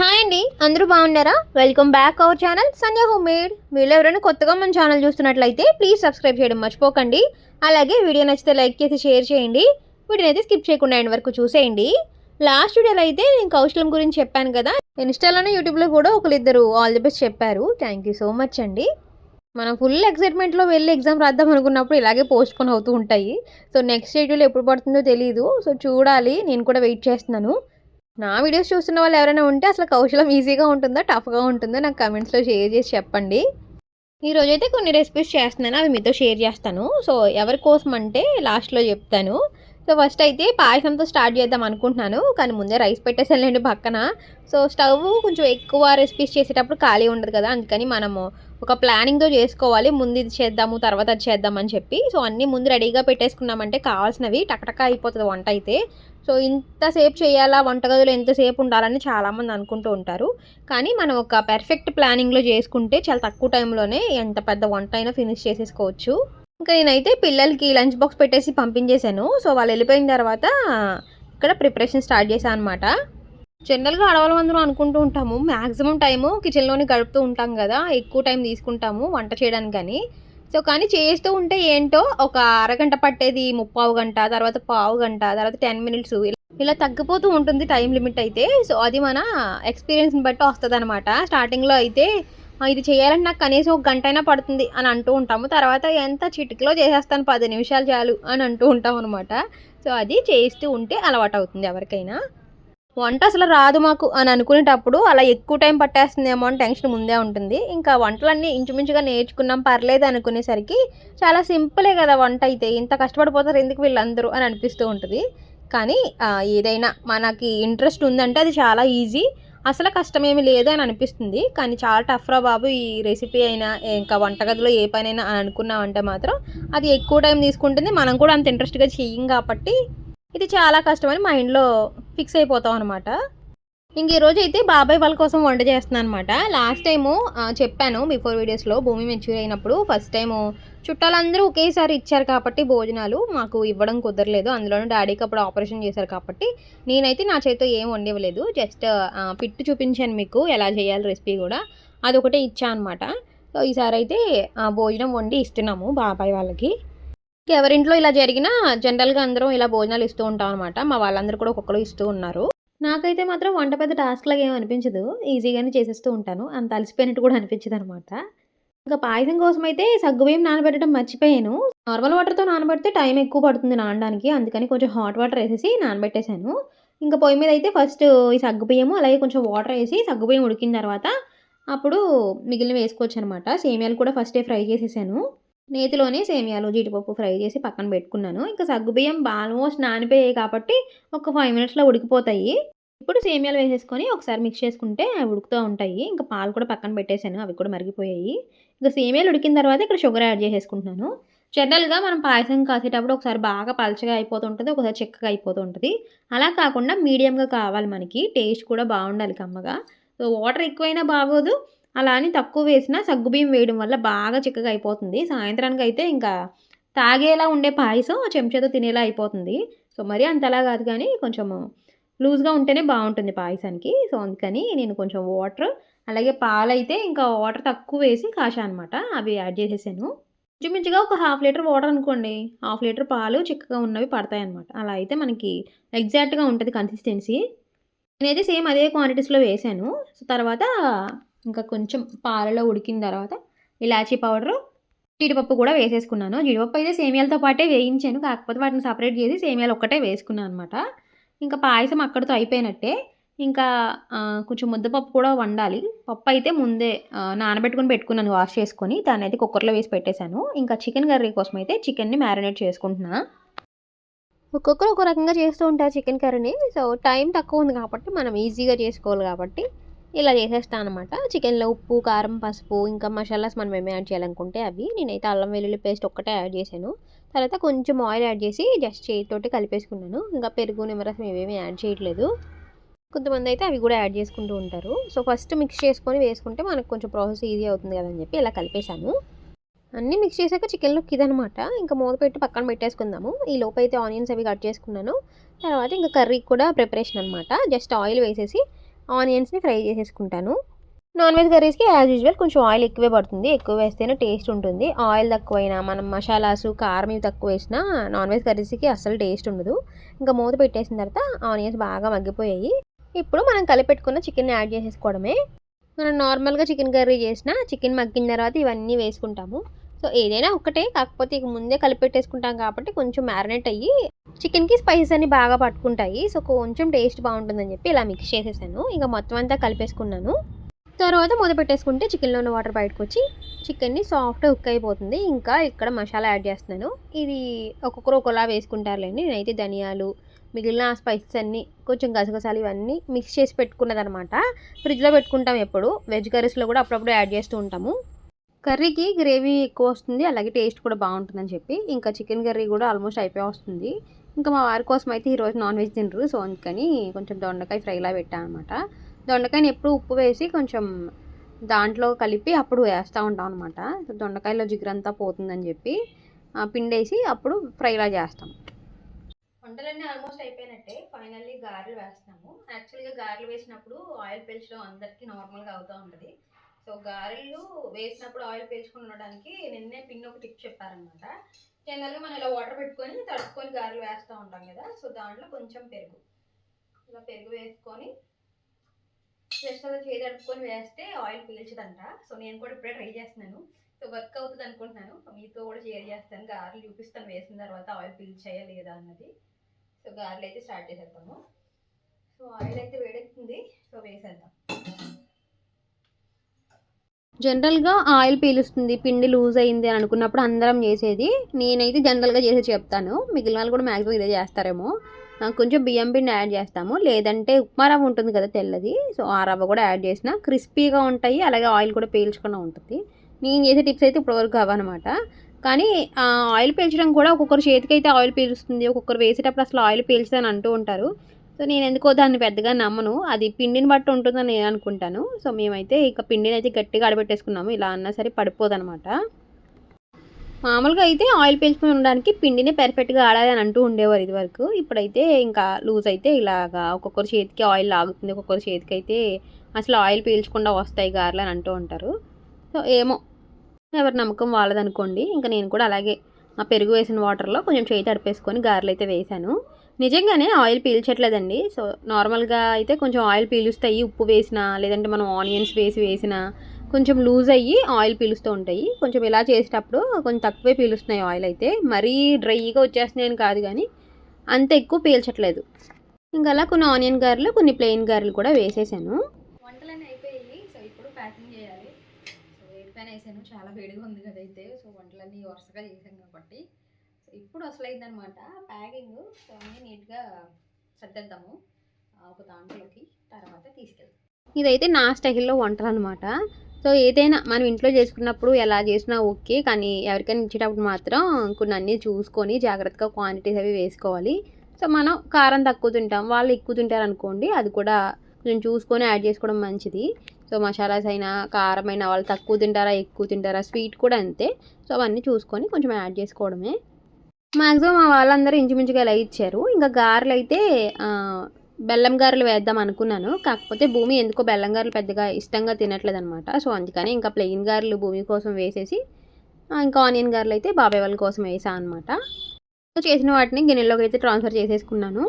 Hi అండి అందరూ బాగున్నారా? Welcome back our channel Sanjay home made మీరు ఎవరైనా కొత్తగా మన ఛానల్ చూస్తున్నట్లయితే ప్లీజ్ సబ్స్క్రైబ్ చేయడం మర్చిపోకండి. అలాగే వీడియో నచ్చితే లైక్ చేసి షేర్ చేయండి. వీడియోని అయితే స్కిప్ చేయకుండా ఎండ్ వరకు చూసేయండి. లాస్ట్ వీడియోలో అయితే నేను కౌశలం గురించి చెప్పాను కదా ఇన్స్టాలోనే యూట్యూబ్లో కూడా ఒకరిద్దరు ఆల్ ది బెస్ట్ చెప్పారు. థ్యాంక్ యూ సో మచ్ అండి. మనం ఫుల్ ఎక్సైట్మెంట్లో వెళ్ళి ఎగ్జామ్ రాద్దాం అనుకున్నప్పుడు ఇలాగే పోస్ట్ పోన్ అవుతూ ఉంటాయి. సో నెక్స్ట్ షెడ్యూల్ ఎప్పుడు పడుతుందో తెలియదు సో చూడాలి నేను కూడా వెయిట్ చేస్తున్నాను. నా వీడియోస్ చూస్తున్న వాళ్ళు ఎవరైనా ఉంటే అసలు కౌశలం ఈజీగా ఉంటుందా టఫ్గా ఉంటుందో నాకు కమెంట్స్లో షేర్ చేసి చెప్పండి. ఈరోజు అయితే కొన్ని రెసిపీస్ చేస్తున్నాను అవి మీతో షేర్ చేస్తాను. సో ఎవరి కోసం అంటే లాస్ట్లో చెప్తాను. సో ఫస్ట్ అయితే పాయసంతో స్టార్ట్ చేద్దాం అనుకుంటున్నాను కానీ ముందే రైస్ పెట్టేసానులేండి పక్కన. సో స్టవ్ కొంచెం ఎక్కువ రెసిపీస్ చేసేటప్పుడు ఖాళీ ఉండదు కదా అందుకని మనము ఒక ప్లానింగ్తో చేసుకోవాలి. ముందు ఇది చేద్దాము తర్వాత అది చేద్దామని చెప్పి. సో అన్నీ ముందు రెడీగా పెట్టేసుకున్నామంటే కావాల్సినవి టకటక అయిపోతుంది వంట అయితే. సో ఇంతసేపు చేయాలా? వంటగదిలో ఎంతసేపు ఉండాలని చాలామంది అనుకుంటూ ఉంటారు. కానీ మనం ఒక పెర్ఫెక్ట్ ప్లానింగ్లో చేసుకుంటే చాలా తక్కువ టైంలోనే ఎంత పెద్ద వంట అయినా ఫినిష్ చేసేసుకోవచ్చు. ఇంకా నేనైతే పిల్లలకి లంచ్ బాక్స్ పెట్టేసి పంపించేశాను. సో వాళ్ళు వెళ్ళిపోయిన తర్వాత ఇక్కడ ప్రిపరేషన్ స్టార్ట్ చేశాను అనమాట జనరల్గా ఆడవాళ్ళం అందరం అనుకుంటూ ఉంటాము. మ్యాక్సిమం టైము కిచెన్లోనే గడుపుతూ ఉంటాం కదా. ఎక్కువ టైం తీసుకుంటాము వంట చేయడానికి కానీ. సో కానీ చేస్తూ ఉంటే ఏంటో ఒక అరగంట పట్టేది ముప్పావు గంట తర్వాత పావు గంట తర్వాత టెన్ మినిట్స్ ఇలా తగ్గిపోతూ ఉంటుంది టైం లిమిట్ అయితే. సో అది మన ఎక్స్పీరియన్స్ని బట్టి వస్తుంది అనమాట స్టార్టింగ్లో అయితే ఇది చేయాలంటే నాకు కనీసం ఒక గంట అయినా పడుతుంది అని అంటూ ఉంటాము. తర్వాత ఎంత చిటికలో చేసేస్తాను పది నిమిషాలు చాలు అని అంటూ ఉంటాం అనమాట సో అది చేస్తూ ఉంటే అలవాటు అవుతుంది ఎవరికైనా. వంట అసలు రాదు మాకు అని అనుకునేటప్పుడు అలా ఎక్కువ టైం పట్టేస్తుందేమో అని టెన్షన్ ముందే ఉంటుంది. ఇంకా వంటలన్నీ ఇంచుమించుగా నేర్చుకున్నాం పర్లేదు అనుకునేసరికి చాలా సింపులే కదా వంట అయితే. ఇంత కష్టపడిపోతారు ఎందుకు వీళ్ళందరూ అని అనిపిస్తూ ఉంటుంది. కానీ ఏదైనా మనకి ఇంట్రెస్ట్ ఉందంటే అది చాలా ఈజీ. అసలు కష్టమేమి లేదు అని అనిపిస్తుంది. కానీ చాలా టఫ్రా బాబు ఈ రెసిపీ అయినా ఇంకా వంటగదిలో ఏ పనైనా అని అనుకున్నామంటే మాత్రం అది ఎక్కువ టైం తీసుకుంటుంది. మనం కూడా అంత ఇంట్రెస్ట్గా చెయ్యం కాబట్టి ఇది చాలా కష్టమని మైండ్లో ఫిక్స్ అయిపోతాం అనమాట ఇంక ఈరోజు అయితే బాబాయ్ వాళ్ళ కోసం వంట చేస్తున్నాను అనమాట లాస్ట్ టైము చెప్పాను బిఫోర్ వీడియోస్లో భూమి మెచ్యూర్ అయినప్పుడు. ఫస్ట్ టైము చుట్టాలందరూ ఒకేసారి ఇచ్చారు కాబట్టి భోజనాలు. మాకు ఇవ్వడం కుదరలేదు. అందులోనూ డాడీకి అప్పుడు ఆపరేషన్ చేశారు కాబట్టి. నేనైతే నా చేతితో ఏం వండివ్వలేదు. జస్ట్ పిట్టు చూపించాను మీకు ఎలా చేయాలి రెసిపీ కూడా. అదొకటే ఇచ్చా అనమాట సో ఈసారి అయితే ఆ, భోజనం వండి ఇస్తున్నాము బాబాయ్ వాళ్ళకి. ఎవరింట్లో ఇలా జరిగినా జనరల్గా అందరం ఇలా భోజనాలు ఇస్తూ ఉంటాం అనమాట మా వాళ్ళందరూ కూడా ఒక్కొక్కరు ఇస్తూ ఉన్నారు. నాకైతే మాత్రం వంట పెద్ద టాస్క్ లాగా ఏం అనిపించదు. ఈజీగానే చేసేస్తూ ఉంటాను. అంత అలసిపోయినట్టు కూడా అనిపించదు అనమాట ఇంకా పాయసం కోసం అయితే సగ్గుబియ్యం నానబెట్టడం మర్చిపోయాను. నార్మల్ వాటర్తో నానబెడితే టైం ఎక్కువ పడుతుంది నానడానికి. అందుకని కొంచెం హాట్ వాటర్ వేసేసి నానబెట్టేశాను. ఇంకా పొయ్యి మీద అయితే ఫస్ట్ ఈ సగ్గుబియ్యము అలాగే కొంచెం వాటర్ వేసి సగ్గుబియ్యం ఉడికిన తర్వాత అప్పుడు మిగిలిన వేసుకోవచ్చు అనమాట సేమియాలు కూడా ఫస్టే ఫ్రై చేసేసాను. నేతిలోనే సేమియాలు జీడిపప్పు ఫ్రై చేసి పక్కన పెట్టుకున్నాను. ఇంకా సగ్గుబియ్యం ఆల్మోస్ట్ నానిపోయాయి కాబట్టి ఒక ఫైవ్ మినిట్స్లో ఉడికిపోతాయి. ఇప్పుడు సేమియాలు వేసేసుకొని ఒకసారి మిక్స్ చేసుకుంటే అవి ఉడుకుతూ ఉంటాయి. ఇంకా పాలు కూడా పక్కన పెట్టేశాను అవి కూడా మరిగిపోయాయి. ఇంకా సేమియాలు ఉడికిన తర్వాత ఇక్కడ షుగర్ యాడ్ చేసేసుకుంటున్నాను. జనరల్గా మనం పాయసం కాసేటప్పుడు ఒకసారి బాగా పలచగా అయిపోతుంటుంది ఒకసారి చిక్కగా అయిపోతుంటుంది. అలా కాకుండా మీడియంగా కావాలి మనకి టేస్ట్ కూడా బాగుండాలి కమ్మగా. సో వాటర్ ఎక్కువైనా బాగోదు అలా అని తక్కువ వేసినా సగ్గుబియ్యం వేయడం వల్ల బాగా చిక్కగా అయిపోతుంది. సాయంత్రానికి అయితే ఇంకా తాగేలా ఉండే పాయసం చెంచాతో తినేలా అయిపోతుంది. సో మరి అంతలా కాదు కానీ కొంచెం లూజ్గా ఉంటేనే బాగుంటుంది పాయసానికి. సో అందుకని నేను కొంచెం వాటర్ అలాగే పాలు అయితే ఇంకా వాటర్ తక్కువ వేసి కాశా అనమాట అవి యాడ్ చేసేసాను. ఇంచుమించుగా ఒక హాఫ్ లీటర్ వాటర్ అనుకోండి. హాఫ్ లీటర్ పాలు చిక్కగా ఉన్నవి పడతాయి అనమాట అలా అయితే మనకి ఎగ్జాక్ట్గా ఉంటుంది కన్సిస్టెన్సీ. నేనైతే సేమ్ అదే క్వాంటిటీస్లో వేసాను. సో తర్వాత ఇంకా కొంచెం పాలలో ఉడికిన తర్వాత ఇలాచీ పౌడరు జీడిపప్పు కూడా వేసేసుకున్నాను. జీడిపప్పు అయితే సేమియాలతో పాటే వేయించాను. కాకపోతే వాటిని సపరేట్ చేసి సేమియాలు ఒక్కటే వేసుకున్నాను అనమాట ఇంకా పాయసం అక్కడితో అయిపోయినట్టే. ఇంకా కొంచెం ముద్దపప్పు కూడా వండాలి. పప్పు అయితే ముందే నానబెట్టుకుని పెట్టుకున్నాను వాష్ చేసుకొని. దాన్ని అయితే కుక్కర్లో వేసి పెట్టేశాను. ఇంకా చికెన్ కర్రీ కోసం అయితే చికెన్ని మ్యారినేట్ చేసుకుంటున్నా. ఒక్కొక్కరు ఒక రకంగా చేస్తూ ఉంటారు చికెన్ కర్రీని. సో టైం తక్కువ ఉంది కాబట్టి మనం ఈజీగా చేసుకోవాలి కాబట్టి ఇలా చేసేస్తాను అనమాట చికెన్లో ఉప్పు కారం పసుపు ఇంకా మసాలాస్ మనం ఏమి యాడ్ చేయాలనుకుంటే అవి. నేనైతే అల్లం వెల్లుల్లి పేస్ట్ ఒక్కటే యాడ్ చేశాను. తర్వాత కొంచెం ఆయిల్ యాడ్ చేసి జస్ట్ చేతితోటి కలిపేసుకున్నాను. ఇంకా పెరుగు నిమ్మరసం ఏమేమి యాడ్ చేయట్లేదు. కొంతమంది అయితే అవి కూడా యాడ్ చేసుకుంటూ ఉంటారు. సో ఫస్ట్ మిక్స్ చేసుకొని వేసుకుంటే మనకు కొంచెం ప్రాసెస్ ఈజీ అవుతుంది కదని చెప్పి ఇలా కలిపేశాను. అన్నీ మిక్స్ చేశాక చికెన్లోకి ఇదనమాట ఇంకా మూత పెట్టి పక్కన పెట్టేసుకుందాము. ఈ లోపు అయితే ఆనియన్స్ అవి కట్ చేసుకున్నాను. తర్వాత ఇంకా కర్రీకి కూడా ప్రిపరేషన్ అనమాట జస్ట్ ఆయిల్ వేసేసి ఆనియన్స్ని ఫ్రై చేసేసుకుంటాను. నాన్ వెజ్ కర్రీస్కి యాజ్ యూజువల్ కొంచెం ఆయిల్ ఎక్కువే పడుతుంది. ఎక్కువ వేస్తేనే టేస్ట్ ఉంటుంది. ఆయిల్ తక్కువైనా మనం మసాలాసు కారం ఇవి తక్కువ వేసినా నాన్ వెజ్ కర్రీస్కి అస్సలు టేస్ట్ ఉండదు. ఇంకా మూత పెట్టేసిన తర్వాత ఆనియన్స్ బాగా మగ్గిపోయాయి. ఇప్పుడు మనం కలిపెట్టుకున్న చికెన్ యాడ్ చేసేసుకోవడమే. మనం నార్మల్గా చికెన్ కర్రీ చేసిన చికెన్ మగ్గిన తర్వాత ఇవన్నీ వేసుకుంటాము. సో ఏదైనా ఒకటే. కాకపోతే ఇక ముందే కలిపెట్టేసుకుంటాం కాబట్టి కొంచెం మ్యారినేట్ అయ్యి చికెన్కి స్పైసెస్ అన్ని బాగా పట్టుకుంటాయి. సో కొంచెం టేస్ట్ బాగుంటుందని చెప్పి ఇలా మిక్స్ చేసేసాను. ఇంకా మొత్తం అంతా కలిపేసుకున్నాను. తర్వాత మూత పెట్టేసుకుంటే చికెన్లో ఉన్న వాటర్ బయటకు వచ్చి చికెన్ని సాఫ్ట్ కుక్ అయిపోతుంది. ఇంకా ఇక్కడ మసాలా యాడ్ చేస్తున్నాను. ఇది ఒక్కొక్కరు ఒకలా వేసుకుంటారులేండి. నేనైతే ధనియాలు మిగిలిన స్పైసెస్ అన్నీ కొంచెం గసగసాలు ఇవన్నీ మిక్స్ చేసి పెట్టుకున్నదనమాట. ఫ్రిడ్జ్లో పెట్టుకుంటాం ఎప్పుడు. వెజ్ కర్రీస్లో కూడా అప్పుడప్పుడు యాడ్ చేస్తూ ఉంటాము. కర్రీకి గ్రేవీ ఎక్కువ వస్తుంది అలాగే టేస్ట్ కూడా బాగుంటుందని చెప్పి ఇంకా చికెన్ కర్రీ కూడా ఆల్మోస్ట్ అయిపోయి వస్తుంది. ఇంకా మా వారి కోసం అయితే ఈరోజు నాన్ వెజ్ తినరు సో అందుకని కొంచెం దొండకాయ ఫ్రైలా పెట్టాను అనమాట దొండకాయని ఎప్పుడు ఉప్పు వేసి కొంచెం దాంట్లో కలిపి అప్పుడు వేస్తూ ఉంటాం అనమాట దొండకాయలో జిగురంతా పోతుందని చెప్పి పిండేసి అప్పుడు ఫ్రైలా చేస్తాం. వంటలన్నీ ఆల్మోస్ట్ అయిపోయినట్టే ఫైనల్లీ గారెలు వేస్తాము యాక్చువల్గా గారెలు వేసినప్పుడు ఆయిల్ పీల్చడం అందరికీ నార్మల్గా అవుతూ ఉంటుంది. సో గారెలు వేసినప్పుడు ఆయిల్ పీల్చుకుని ఉండడానికి నిన్నే పిన్ ఒక టిప్ చెప్పారనమాట జనరల్గా మనం ఇలా వాటర్ పెట్టుకొని తడుపుకొని గారెలు వేస్తూ ఉంటాం కదా సో దాంట్లో కొంచెం పెరుగు. ఇలా పెరుగు వేసుకొని జస్ట్ అలా చేయి తడుపుకొని వేస్తే ఆయిల్ పీల్చదంట. సో నేను కూడా ఇప్పుడే ట్రై చేస్తున్నాను. సో వర్క్ అవుతుంది అనుకుంటున్నాను. మీతో కూడా షేర్ చేస్తాను. గారెలు చూపిస్తాను వేసిన తర్వాత ఆయిల్ పీల్చాయా లేదా అన్నది. సో గారెలు అయితే స్టార్ట్ చేసేద్దాము. సో ఆయిల్ అయితే వేడెక్కుతుంది సో వేసేద్దాం. జనరల్గా ఆయిల్ పీలుస్తుంది పిండి లూజ్ అయింది అని అనుకున్నప్పుడు అందరం చేసేది. నేనైతే జనరల్గా చేసి చెప్తాను. మిగిలిన వాళ్ళు కూడా మ్యాక్సిమం ఇదే చేస్తారేమో. కొంచెం బియ్యం పిండి యాడ్ చేస్తాము. లేదంటే ఉప్మా రవ్వ ఉంటుంది కదా తెల్లది. సో ఆ రవ్వ కూడా యాడ్ చేసిన క్రిస్పీగా ఉంటాయి. అలాగే ఆయిల్ కూడా పీల్చకుండా ఉంటుంది. నేను చేసే టిప్స్ అయితే ఇప్పటివరకు అవన్నమాట. కానీ ఆయిల్ పీల్చడం కూడా ఒక్కొక్కరు చేతికి అయితే ఆయిల్ పీలుస్తుంది. ఒక్కొక్కరు వేసేటప్పుడు అసలు ఆయిల్ పీల్చదని అంటూ ఉంటారు. సో నేను ఎందుకో దాన్ని పెద్దగా నమ్మను. అది పిండిని బట్టి ఉంటుందని నేను అనుకుంటాను. సో మేమైతే ఇక పిండిని అయితే గట్టిగా అడబెట్టేసుకున్నాము ఇలా అన్నా సరే పడిపోదనమాట. మామూలుగా అయితే ఆయిల్ పీల్చుకుని ఉండడానికి పిండిని పెర్ఫెక్ట్గా ఆడాలి అని అంటూ ఉండేవారు ఇదివరకు. ఇప్పుడైతే ఇంకా లూజ్ అయితే ఇలాగా ఒక్కొక్కరు చేతికి ఆయిల్ లాగుతుంది ఒక్కొక్కరు చేతికి అయితే అసలు ఆయిల్ పీల్చకుండా వస్తాయి గారెలు అని అంటూ ఉంటారు. సో ఏమో. ఎవరి నమ్మకం వాళ్ళదనుకోండి. ఇంకా నేను కూడా అలాగే ఆ పెరుగు వేసిన వాటర్లో కొంచెం చేయి తడిపేసుకొని గారెలు అయితే వేశాను నిజంగానే ఆయిల్ పీల్చట్లేదండి. సో నార్మల్గా అయితే కొంచెం ఆయిల్ పీలుస్తాయి. ఉప్పు వేసినా లేదంటే మనం ఆనియన్స్ వేసి వేసినా కొంచెం లూజ్ అయ్యి ఆయిల్ పీలుస్తూ ఉంటాయి. కొంచెం ఇలా చేసేటప్పుడు కొంచెం తక్కువే పీలుస్తున్నాయి ఆయిల్ అయితే. మరీ డ్రైగా వచ్చేస్తున్నాయని కాదు కానీ అంత ఎక్కువ పీల్చట్లేదు. ఇంకా అలా కొన్ని ఆనియన్ గారెలు కొన్ని ప్లెయిన్ గారెలు కూడా వేసేసాను. వంటలన్నీ అయిపోయాయి. సో ఇప్పుడు ప్యాకింగ్ చేయాలి. సో వేడి వేసాను. చాలా వేడిగా ఉంది కదా అయితే సో వంటలన్నీ వరుసగా చేసాను ఇప్పుడు అసలు అయిందనమాట ప్యాకింగ్ సో అన్నీ నీట్గా సర్దేద్దాము. ఒక దాంట్లోకి తర్వాత తీసుకెళ్తాం ఇదైతే నా స్టైల్లో వంటలు అనమాట సో ఏదైనా మనం ఇంట్లో చేసుకున్నప్పుడు ఎలా చేసినా ఓకే కానీ ఎవరికైనా ఇచ్చేటప్పుడు మాత్రం కొన్ని అన్నీ చూసుకొని జాగ్రత్తగా క్వాంటిటీస్ అవి వేసుకోవాలి. సో మనం కారం తక్కువ తింటాం వాళ్ళు ఎక్కువ తింటారు అనుకోండి అది కూడా కొంచెం చూసుకొని యాడ్ చేసుకోవడం మంచిది. సో మసాలాస్ అయినా కారం అయినా వాళ్ళు తక్కువ తింటారా ఎక్కువ తింటారా స్వీట్ కూడా అంతే. సో అవన్నీ చూసుకొని కొంచెం యాడ్ చేసుకోవడమే. మ్యాక్సిమం మా వాళ్ళందరూ ఇంచుమించుగా ఇలా ఇచ్చారు. ఇంకా గారెలు అయితే బెల్లం గారెలు వేద్దాం అనుకున్నాను. కాకపోతే భూమి ఎందుకో బెల్లం గారెలు పెద్దగా ఇష్టంగా తినట్లేదు అనమాట సో అందుకని ఇంకా ప్లెయిన్ గారెలు భూమి కోసం వేసేసి ఇంకా ఆనియన్ గారెలు అయితే బాబాయ్ వాళ్ళ కోసం వేసా అనమాట. సో చేసిన వాటిని గిన్నెలోకి అయితే ట్రాన్స్ఫర్ చేసేసుకున్నాను.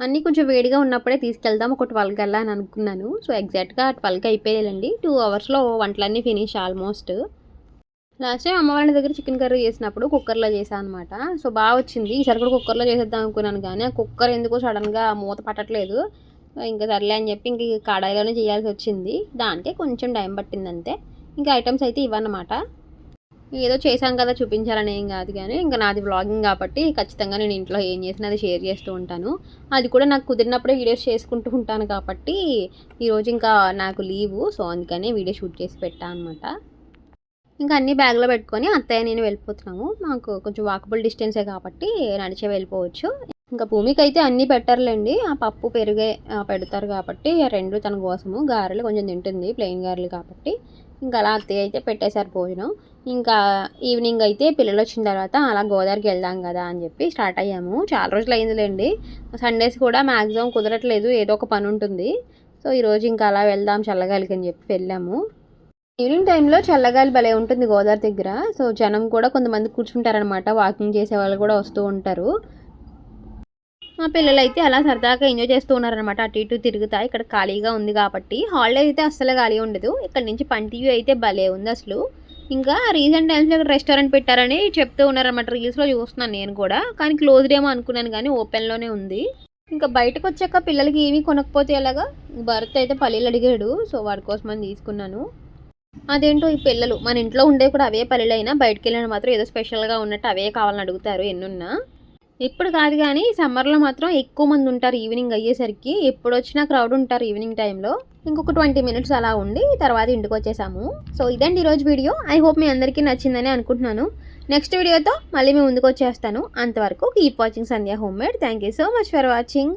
అన్నీ కొంచెం వేడిగా ఉన్నప్పుడే తీసుకెళ్దాం. ఒక ట్వెల్వ్కి వెళ్ళా అని అనుకున్నాను. సో ఎగ్జాక్ట్గా ట్వెల్వ్కి అయిపోయేదండి. టూ అవర్స్లో వంటలన్నీ ఫినిష్ ఆల్మోస్ట్. లాస్ట్ టైం అమ్మ వాళ్ళ దగ్గర చికెన్ కర్రీ చేసినప్పుడు కుక్కర్లో చేశాను అనమాట సో బాగా వచ్చింది. ఈసారి కూడా కుక్కర్లో చేసేద్దాం అనుకున్నాను కానీ ఆ కుక్కర్ ఎందుకో సడన్గా మూత పట్టట్లేదు. ఇంకా సర్లే అని చెప్పి ఇంక కడాయిలోనే చేయాల్సి వచ్చింది. దానికే కొంచెం టైం పట్టింది అంతే. ఇంకా ఐటమ్స్ అయితే ఇవన్నమాట ఏదో చేశాం కదా చూపించాలని ఏం కాదు కానీ ఇంకా నాది వ్లాగింగ్ కాబట్టి ఖచ్చితంగా నేను ఇంట్లో ఏం చేసినా అది షేర్ చేస్తూ ఉంటాను. అది కూడా నాకు కుదిరినప్పుడే వీడియోస్ చేసుకుంటూ ఉంటాను కాబట్టి ఈరోజు ఇంకా నాకు లీవు. సో అందుకనే వీడియో షూట్ చేసి పెట్టా అనమాట ఇంకా అన్ని బ్యాగ్లో పెట్టుకొని అత్తయ్య నేను వెళ్ళిపోతున్నాము. మాకు కొంచెం వాకబుల్ డిస్టెన్సే కాబట్టి నడిచే వెళ్ళిపోవచ్చు. ఇంకా భూమికి అయితే అన్నీ పెట్టరులేండి. ఆ పప్పు పెరుగే పెడతారు కాబట్టి రెండు తన కోసము. గారెలు కొంచెం తింటుంది ప్లెయిన్ గారెలు కాబట్టి. ఇంకా అలా అత్తయ్య అయితే పెట్టేశారు భోజనం. ఇంకా ఈవినింగ్ అయితే పిల్లలు వచ్చిన తర్వాత అలా గోదావరికి వెళ్దాం కదా అని చెప్పి స్టార్ట్ అయ్యాము. చాలా రోజులు అయిందిలేండి. సండేస్ కూడా మ్యాక్సిమం కుదరట్లేదు. ఏదో ఒక పని ఉంటుంది. సో ఈరోజు ఇంకా అలా వెళ్దాం చల్లగాలికి అని చెప్పి వెళ్ళాము. ఈవినింగ్ టైంలో చల్లగాలి భలే ఉంటుంది గోదావరి దగ్గర. సో జనం కూడా కొంతమంది కూర్చుంటారనమాట వాకింగ్ చేసే వాళ్ళు కూడా వస్తూ ఉంటారు. మా పిల్లలు అయితే అలా సరదాగా ఎంజాయ్ చేస్తూ ఉన్నారనమాట అటు ఇటు తిరుగుతా. ఇక్కడ ఖాళీగా ఉంది కాబట్టి. హాలిడే అయితే అస్సలు ఖాళీ ఉండదు. ఇక్కడ నుంచి పంటి వ్యూ అయితే భలే ఉంది అసలు. ఇంకా రీసెంట్ టైమ్స్లో ఇక్కడ రెస్టారెంట్ పెట్టారని చెప్తూ ఉన్నారనమాట రీల్స్లో చూస్తున్నాను నేను కూడా. కానీ క్లోజ్డ్ ఏమో అనుకున్నాను కానీ ఓపెన్లోనే ఉంది. ఇంకా బయటకు వచ్చాక పిల్లలకి ఏమీ కొనకపోతే ఎలాగా? భరత్ అయితే పల్లీలు అడిగాడు. సో వాడి కోసం అని తీసుకున్నాను. అదేంటో ఈ పిల్లలు? మన ఇంట్లో ఉండే కూడా అవే పల్లెలు అయినా బయటకు వెళ్ళిన మాత్రం ఏదో స్పెషల్గా ఉన్నట్టు అవే కావాలని అడుగుతారు ఎన్నున్నా. ఇప్పుడు కాదు కానీ సమ్మర్లో మాత్రం ఎక్కువ మంది ఉంటారు ఈవినింగ్ అయ్యేసరికి. ఎప్పుడు వచ్చినా క్రౌడ్ ఉంటారు ఈవినింగ్ టైంలో ఇంకొక ట్వంటీ మినిట్స్ అలా ఉండి తర్వాత ఇంటికి వచ్చేసాము. సో ఇదండి ఈరోజు వీడియో. ఐ హోప్ మీ అందరికీ నచ్చిందని అనుకుంటున్నాను. నెక్స్ట్ వీడియోతో మళ్ళీ మేము ముందుకు వచ్చేస్తాను. అంతవరకు keep watching Sandhya home made thank you so much for watching